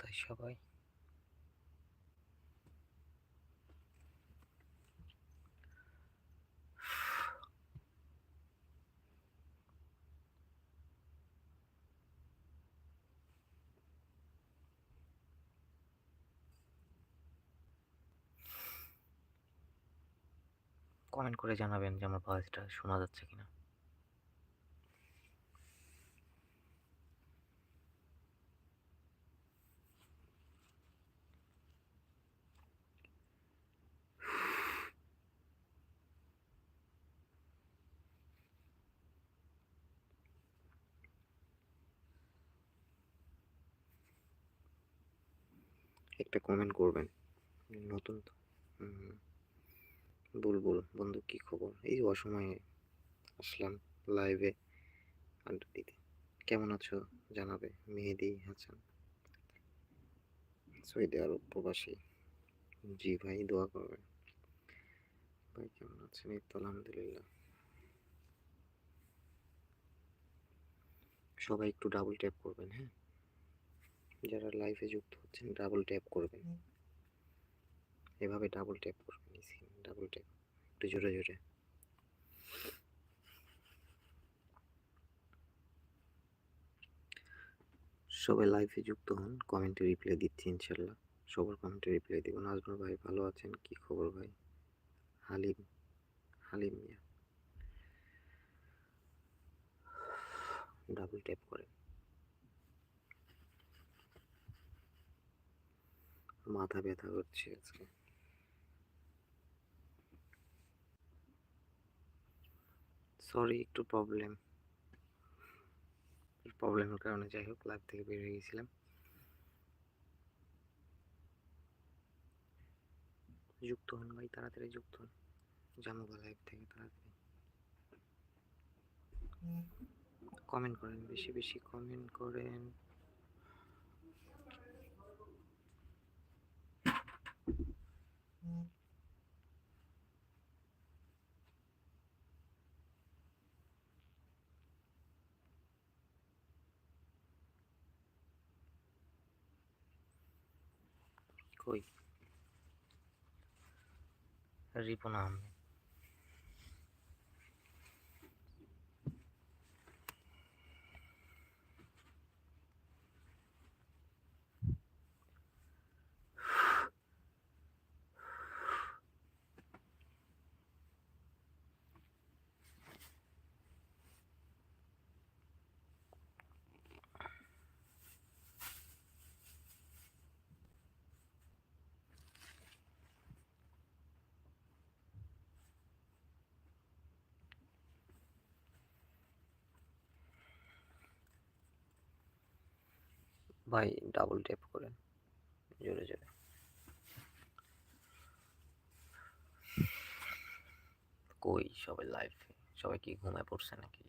কোথায় সবাই। কমেন্ট করে জানাবেন যে আমার ভয়েসটা শোনা যাচ্ছে কিনা। একটা কমেন্ট করবেন। নতুন বুলবুল, বন্ধু কি খবর? এই অসময়ে আসলাম লাইভে আড্ডা দিতে কেমন আছো? জানাবে মেহেদি হাসান। সৌদি আরব প্রবাসী। জি ভাই, দোয়া করবেন। ভাই, কেমন আছেন? এই তো আলহামদুলিল্লাহ। সবাই একটু ডাবল ট্যাপ করবেন হ্যাঁ? যারা লাইভে যুক্ত হচ্ছেন ডাবল ট্যাপ করবেন। এভাবে ডাবল ট্যাপ করবেন ডাবল ট্যাপ একটু জোরে জোরে। সবাই লাইভে যুক্ত হন কমেন্টে রিপ্লাই দিচ্ছি ইনশাল্লাহ। সবার কমেন্টে রিপ্লাই দিব। নাজমুল ভাই ভালো আছেন? কি খবর ভাই? হালিম হালিম মিয়া। ডাবল ট্যাপ করে মাথা ব্যথা করছে আজকে। সরি একটু প্রবলেম প্রবলেমের কারণে যাই হোক লাইভ থেকে বের হয়ে গেছিলাম। যুক্ত হন ভাই তাড়াতাড়ি যুক্ত হন। জামুবা লাইভ থেকে তাড়াতাড়ি। কমেন্ট করেন বেশি বেশি কমেন্ট করেন কই রিপন আহমেদ ভাই ডাবল ট্যাপ করেন। জোরে জোরে। কই সবাই লাইভ সবাই কি ঘুমায় পড়ছে নাকি?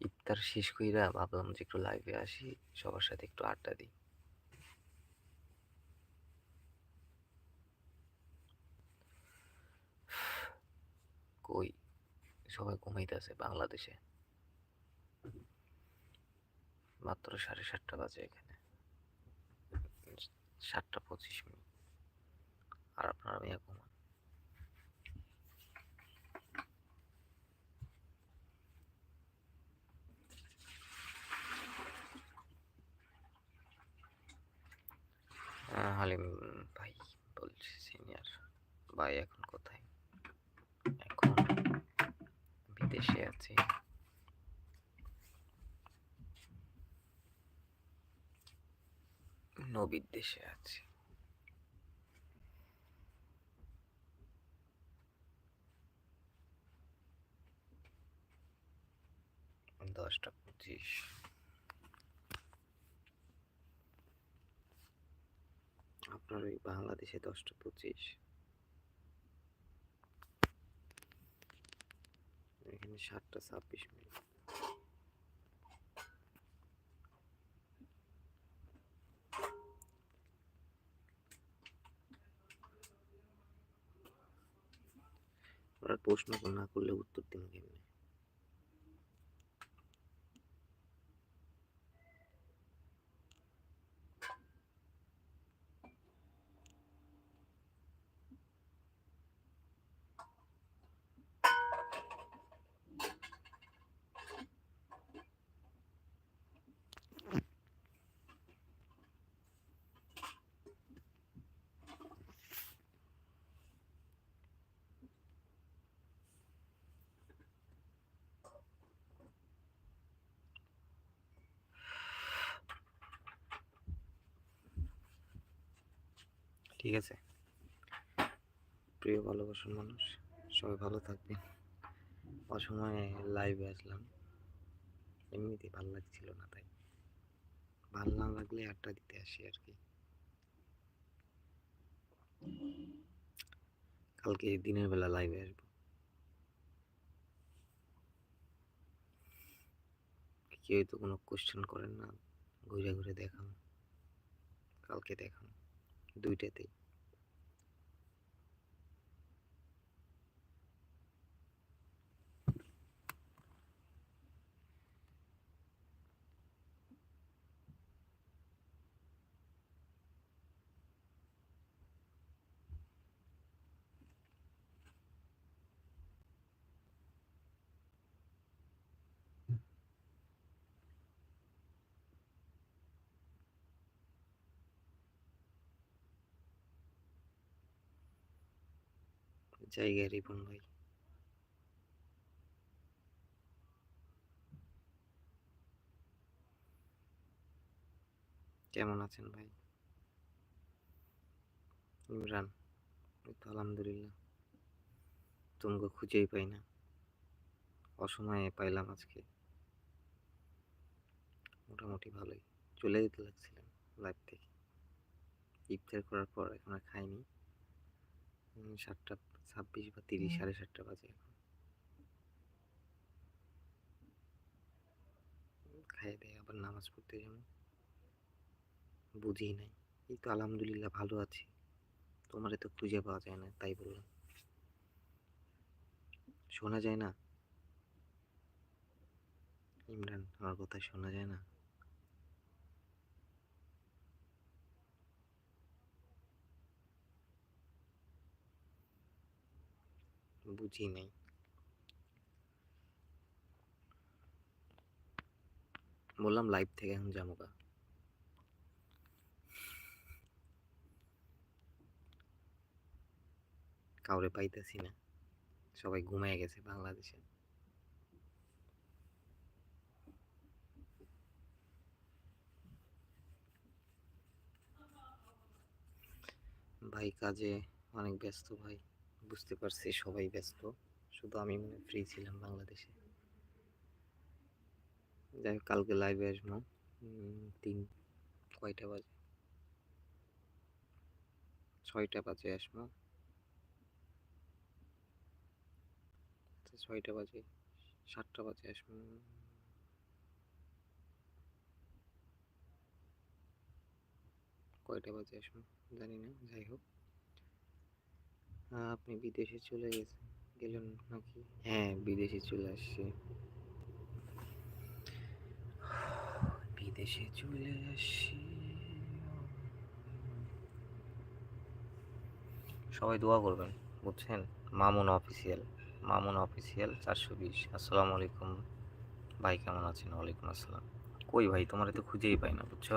ইফতার শেষ কইরা ভাবলাম যে একটু লাইভে আসি, সবার সাথে একটু আড্ডা দিই কই সবাই ঘুমাইতেছে বাংলাদেশে। মাত্র সাড়ে সাতটা বাজে এখানে। সাতটা পঁচিশ মিনিট। আর আপনারা মেয়ে ঘুমান। হালিম ভাই বলছি সিনিয়র ভাই এখন কোথায়? বিদেশে আছি নবীর দেশে আছি দশটা পঁচিশ। আপনার ওই বাংলাদেশে দশটা পঁচিশ। এখানে সাতটা ছাব্বিশ মিনিট। প্রশ্ন না করলে উত্তর দিন কেমনি? ঠিক আছে? প্রিয় ভালোবাসার মানুষ, সবাই ভালো থাকবেন। অসময়ে লাইভে আসলাম। এমনিতে ভালো লাগছিল না তাই। ভালো না লাগলে আড্ডা দিতে আসি আর কি। কালকে দিনের বেলা লাইভে আসব। কেউ তো কোনো কোশ্চেন করেন না। ঘুরে ঘুরে দেখান। কালকে দেখান। দুইটাতেই। জায়গা রিপন ভাই। কেমন আছেন ভাই? ইমরান আলহামদুলিল্লাহ। তোমাকে খুঁজেই পাই না। অসময়ে পাইলাম আজকে। মোটামুটি ভালোই। চলে যেতে লাগছিলাম লাইফ থেকে। ইফতার করার পর এখন আর খাইনি। সাতটা ছাব্বিশ বা তিরিশ সাড়ে সাতটা বাজে এখন। খাইয়ে দেয় আবার নামাজ পড়তে যাব। বুঝি নাই। এই তো আলহামদুলিল্লাহ ভালো আছি। তোমার তো খুঁজে পাওয়া যায় না তাই বললাম। শোনা যায় না? ইমরান আমার কথা শোনা যায় না? বুঝি নাই। বললাম লাইভ থেকে এখন গা। কাউরে পাইতেছি না। সবাই ঘুমায় গেছে বাংলাদেশে। ভাই কাজে অনেক ব্যস্ত ভাই। বুঝতে পারছি সবাই ব্যস্ত। শুধু আমি মনে ফ্রি ছিলাম বাংলাদেশে। যাই হোক কালকে লাইভে আসব। তিন কয়টা বাজে? ছয়টা বাজে আসব। আচ্ছা, ছয়টা বাজে সাতটা বাজে আসব। কয়টা বাজে আসব? জানি না যাই হোক। আপনি বিদেশে চলে গেছেন গেলেন নাকি? হ্যাঁ বিদেশে চলে আসছি। বিদেশে চলে আসছি। সবাই দোয়া করবেন বুঝছেন? মামুন অফিসিয়াল মামুন অফিসিয়াল চারশো বিশ। আসসালামু আলাইকুম। ভাই কেমন আছেন? ওয়ালাইকুম আসসালাম। কই ভাই তোমার তো খুঁজেই পাই না বুঝছ?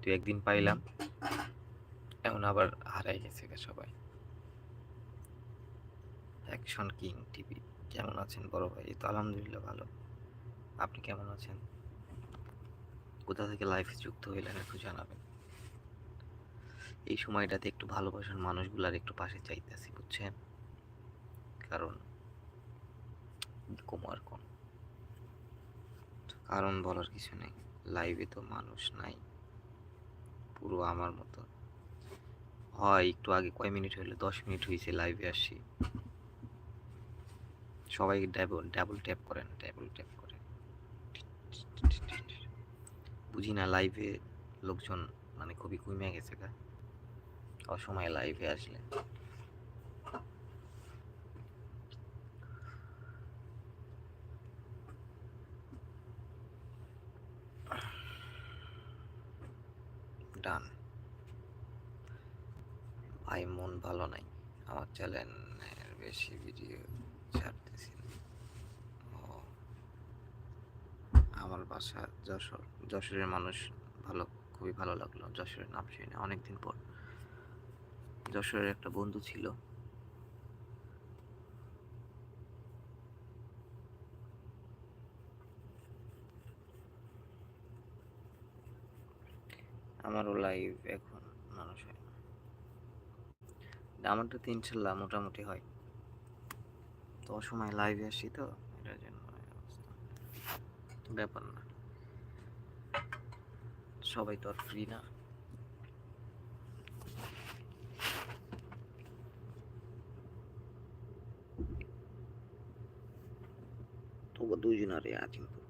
তুই একদিন পাইলাম এখন আবার হারাই গেছে গা সবাই। Action king TV. কেমন আছেন বড় ভাই? তো আলহামদুলিল্লাহ ভালো। আপনি কেমন আছেন? কোথা থেকে লাইফে যুক্ত হইলেন একটু জানাবেন। এই সময়টাতে একটু ভালোবাসার মানুষগুলার একটু পাশে চাইতেছি, বুঝছেন? কারণ কুমার কোন। কারণ বলার কিছু নেই। লাইভে তো মানুষ নাই। পুরো আমার মতো। হয় একটু আগে কয় মিনিট হইল? দশ মিনিট হয়েছে লাইভে আসছি। সবাই ডাবল ডাবল ট্যাপ করেন ডাবল ট্যাপ করেন। বুঝি না লাইভে লোকজন মানে খুবই কমে গেছে গা। অসময়ে লাইভে আসলে। ডান ভাই, মন ভালো নাই। আমার চ্যানেলের বেশি ভিডিও ছাড়তেছি। ও, আমার বাসা যশোর। যশোরের মানুষ ভালো, খুবই ভালো লাগল যশোরের নাম শুনে অনেকদিন পর। যশোরের একটা বন্ধু ছিল। আমারও লাইভ এখন মানুষ হয় না। আমারটা তো ইনশাল্লাহ মোটামুটি হয়। তো সময় লাইভে আসি তো, এটার জন্য ব্যাপার না। সবাই তো আর ফ্রি না। তবু দুজনারে আজিমপুর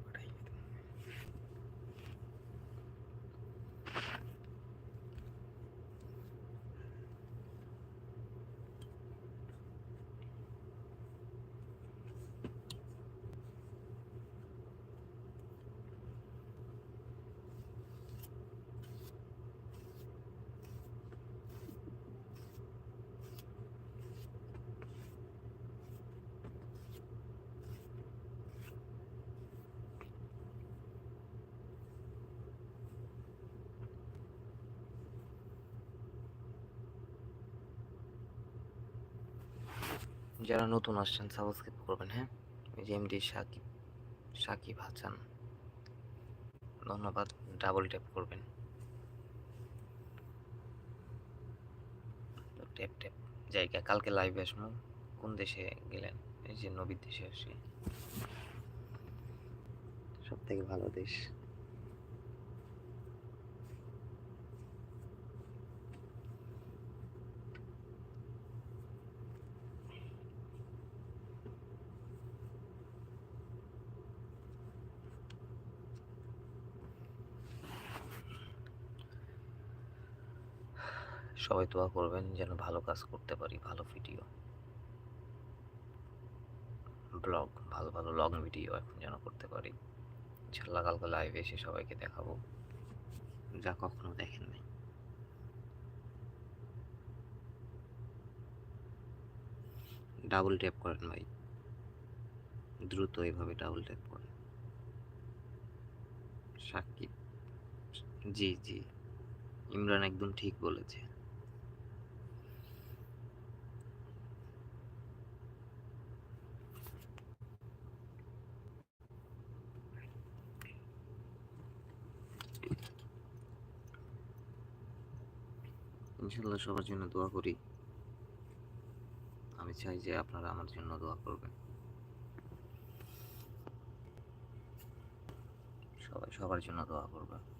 যারা নতুন আসছেন সাবস্ক্রাইব করবেন হ্যাঁ? এই এমডি সাকিব সাকিব হাসান। ধন্যবাদ ডাবল ট্যাপ করবেন। ট্যাপ ট্যাপ জায়গা। কালকে লাইভে আসব। কোন দেশে গেলেন? এই যে নবীর দেশে আসি। সব থেকে ভালো দেশ। সবাই দোয়া করবেন যেন ভালো কাজ করতে পারি, ভালো ভিডিও ব্লগ ভালো ভালো লং ভিডিও এখন যেন করতে পারি। ইনশাল্লাহ কালকে লাইভে এসে সবাইকে দেখাবো। যা কখনো দেখেন নাই। ডাবল ট্যাপ করেন ভাই। দ্রুত এইভাবে ডাবল ট্যাপ করেন। সাকিব, জি জি। ইমরান একদম ঠিক বলেছে। ইনশাল্লাহ সবার জন্য দোয়া করি। আমি চাই যে আপনারা আমার জন্য দোয়া করবেন। সবাই সবার জন্য দোয়া করবে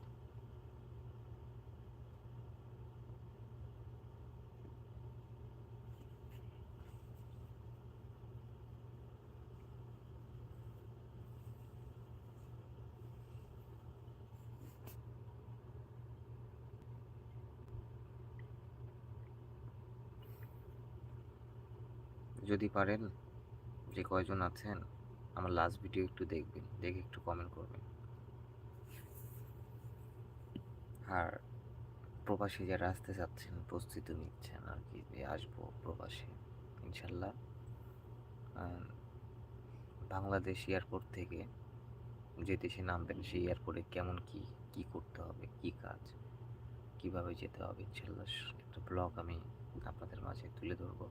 যদি পারেন যে কয়জন আছেন, আমার লাস্ট ভিডিও একটু দেখবেন, দেখে একটু কমেন্ট করবেন। আর প্রবাসী যারা আসতে চাচ্ছেন, প্রস্তুতি নিচ্ছেন আর কি, যে আসব প্রবাসী, ইনশাল্লাহ। বাংলাদেশ এয়ারপোর্ট থেকে যে দেশে নামবেন, সেই এয়ারপোর্টে কেমন কি কি করতে হবে, কি কাজ, কীভাবে যেতে হবে, ইনশাল্লাহ একটা ব্লগ আমি আপনাদের মাঝে তুলে ধরবো।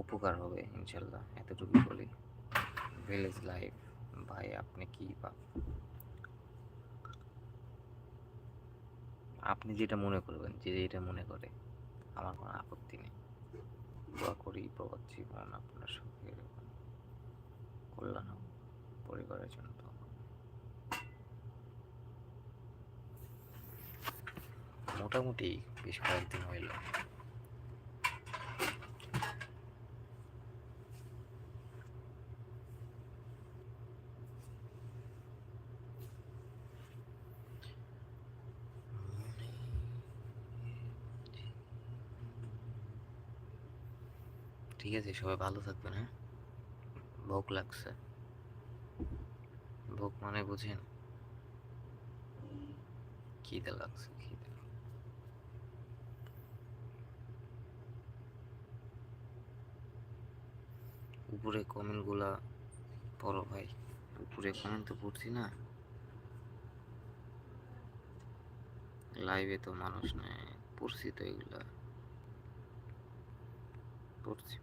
উপকার হবে ইনশাল্লাহ এতটুকু বলি। ভিলেজ লাইফ ভাই আপনি কি বা আপনি যেটা মনে করবেন যে যেটা মনে করে আমার কোনো আপত্তি নেই। দোয়া করি প্রবাদ জীবন আপনার সুখে কল্যাণ হোক, পরিবারের জন্য করবেন। মোটামুটি বেশ কয়েকদিন হইল। খাইছি সবাই ভালো থাকবেন হ্যাঁ? ভোগ লাগছে। ভোগ মানে বুঝেন? খিদে লাগছে, খিদে। উপরে কমেন্টগুলা পড়ো ভাই। উপরে কমেন্ট তো পড়ছি না। লাইভে তো মানুষ নেই, পড়ছি তো এগুলা। পড়ছি।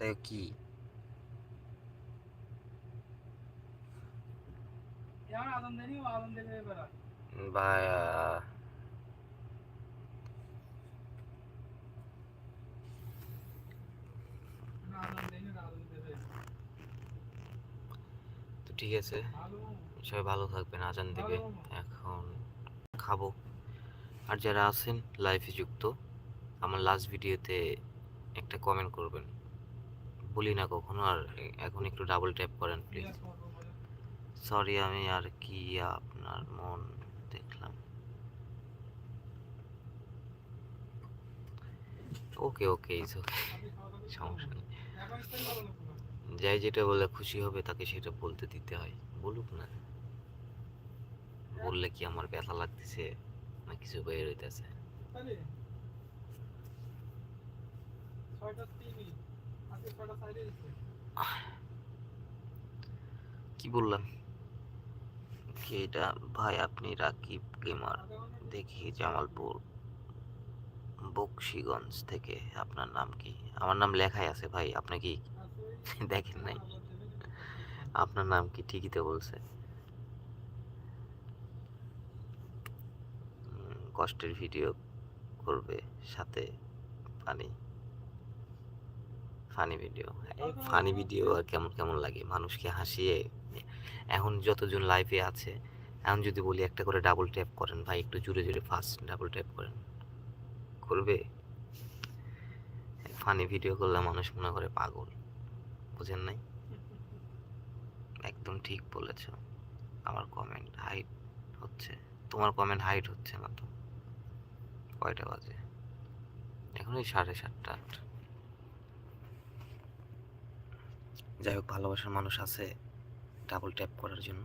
তাই কি আহ, তো ঠিক আছে। সবাই ভালো থাকবেন আজান দিবে। এখন খাব। আর যারা আছেন লাইফে যুক্ত আমার লাস্ট ভিডিওতে একটা কমেন্ট করবেন। বলি না কখনো, আর এখন একটু ডাবল ট্যাপ করেন প্লিজ সরি আমি আর কি আপনার মন দেখলাম। ওকে ওকে ইজ ওকে সমস্যা নেই। যাই যেটা বলে খুশি হবে, তাকে সেটা বলতে দিতে হয়। বলুক না। বললে কি আমার ব্যথা লাগতেছে, না কিছু বের হইতেছে কি বললাম কি এটা? ভাই, আপনি রাকিব গেমার দেখি জামালপুর, বক্সিগঞ্জ থেকে। আপনার নাম কি? আমার নাম লেখাই আছে ভাই, আপনি কি দেখেন নাই? আপনার নাম কি ঠিকই তো বলছে? কষ্টের ভিডিও করবে সাথে funny funny video funny video আর কেমন কেমন লাগে? মানুষকে হাসিয়ে এখন যতজন লাইভে আছে এখন যদি বলি একটা করে ডাবল ট্যাপ করেন ভাই একটু জোরে জোরে ফার্স্ট ডাবল ট্যাপ করেন। করবে? ফানি ভিডিও করলে মানুষ মনে করে পাগল। বুঝেন নাই? একদম ঠিক বলেছ। আমার কমেন্ট হাইট হচ্ছে তোমার কমেন্ট হাইট হচ্ছে না তো কয়টা বাজে? এখন ওই সাড়ে সাতটা আট যাই হোক, ভালোবাসার মানুষ আছে ডাবল ট্যাপ করার জন্য।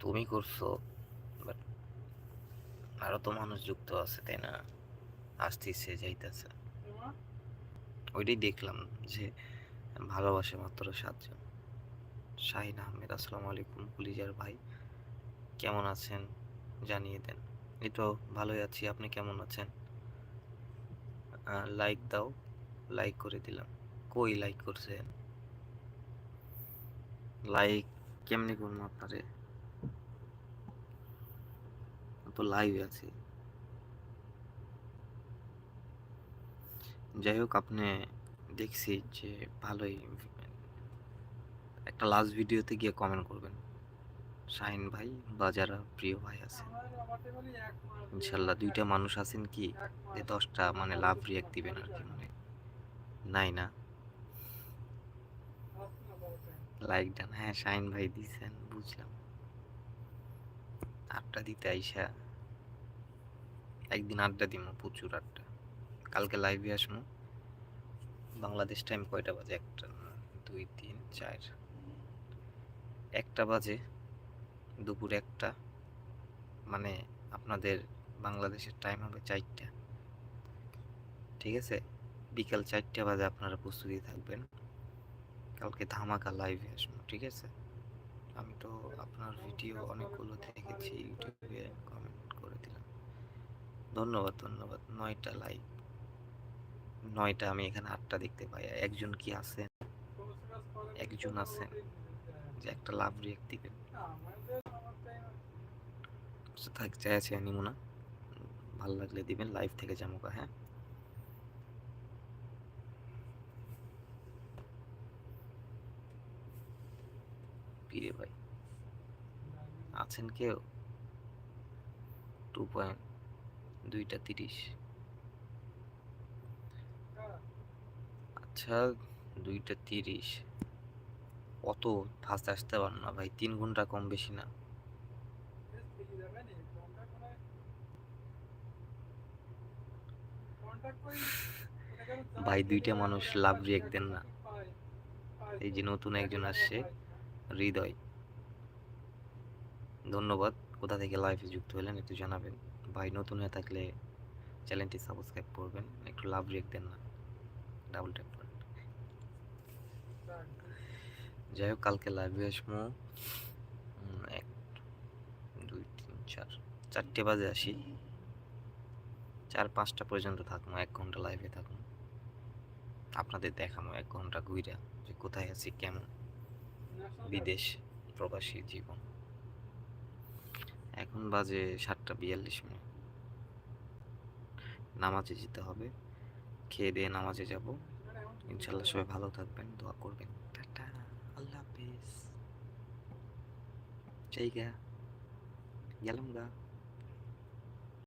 তুমি করছ বাট আরও তো মানুষ যুক্ত আছে, তাই না? আসতেছে যাইতেছে। ওইটাই দেখলাম যে ভালোবাসে মাত্র সাতজন। শাহিন আহমেদ, আসসালামু আলাইকুম পুলিজার ভাই। কেমন আছেন? জানিয়ে দেন। এই তো ভালোই আছি, আপনি কেমন আছেন? লাইক দাও লাইক করে দিলাম। কই লাইক করছেন? লাইক কেমনি করব আপনারে? তো লাইভ আছি। যাই হোক, আপনি দেখছি যে ভালোই একটা লাস্ট ভিডিওতে গিয়ে কমেন্ট করবেন। শাহিন ভাই বা যারা প্রিয় ভাই আছে ইনশাল্লাহ দুইটা মানুষ আছেন কি যে দশটা মানে লাভ রিয়াক্ট দিবেন আর কি মানে নাই না। লাইক ডান হ্যাঁ শাহিন ভাই দিছেন, বুঝলাম। আড্ডা দিতে আইসা, একদিন আড্ডা দিব প্রচুর আড্ডা। কালকে লাইভে আসব। বাংলাদেশ টাইম কয়টা বাজে? একটা, দুই, তিন, চার। একটা বাজে, দুপুর একটা। মানে আপনাদের বাংলাদেশের টাইম হবে চারটা। ঠিক আছে? বিকাল চারটা বাজে আপনারা প্রস্তুতি থাকবেন। কালকে ধামাকা লাইভে আসব, ঠিক আছে? আমি তো আপনার ভিডিও অনেকগুলো দেখেছি, ইউটিউবে কমেন্ট করে দিলাম। ধন্যবাদ ধন্যবাদ। নয়টা লাইক নয়টা আমি এখানে আটটা দেখতে পাই। একজন কি আছেন? একজন আছেন যে একটা লাভ রিয়েক্ট দিবেন আচ্ছা, থাক চাই আছে নিমো ভালো লাগলে দিবেন লাইভ থেকে জামুকা হ্যাঁ? চুপি রে ভাই আছেন কেউ? টু পয়েন্ট দুইটা তিরিশ। আচ্ছা দুইটা তিরিশ। অত ফাস্ট আসতে পার না ভাই, তিন ঘণ্টা কম বেশি না। ভাই, দুইটা মানুষ লাভ রিয়েক্ট দেন না। এই যে নতুন একজন আসছে, হৃদয়। ধন্যবাদ। কোথা থেকে লাইভে যুক্ত হলেন একটু জানাবেন। ভাই, নতুন হয়ে থাকলে চ্যানেলটি সাবস্ক্রাইব করবেন, একটু লাভ রিয়েক্ট দেন না। ডাবল ট্যাপ যাই হোক, কালকে লাইভে আসব। এক, দুই, তিন, চার, চারটে বাজে আসি। চার, পাঁচটা পর্যন্ত থাকব, এক ঘণ্টা লাইভে থাকব। আপনাদের দেখাবো, এক ঘণ্টা ঘুইরা যে কোথায় আছি, কেমন? বিদেশ, প্রবাসী জীবন। এখন বাজে সাতটা বিয়াল্লিশ মিনিট। নামাজে যেতে হবে। খেয়ে দিয়ে নামাজে যাব। ইনশাল্লাহ সবাই ভালো থাকবেন দোয়া করবেন। টাটা আল্লাহ হাফিজ। জায়গা গেলাম গা।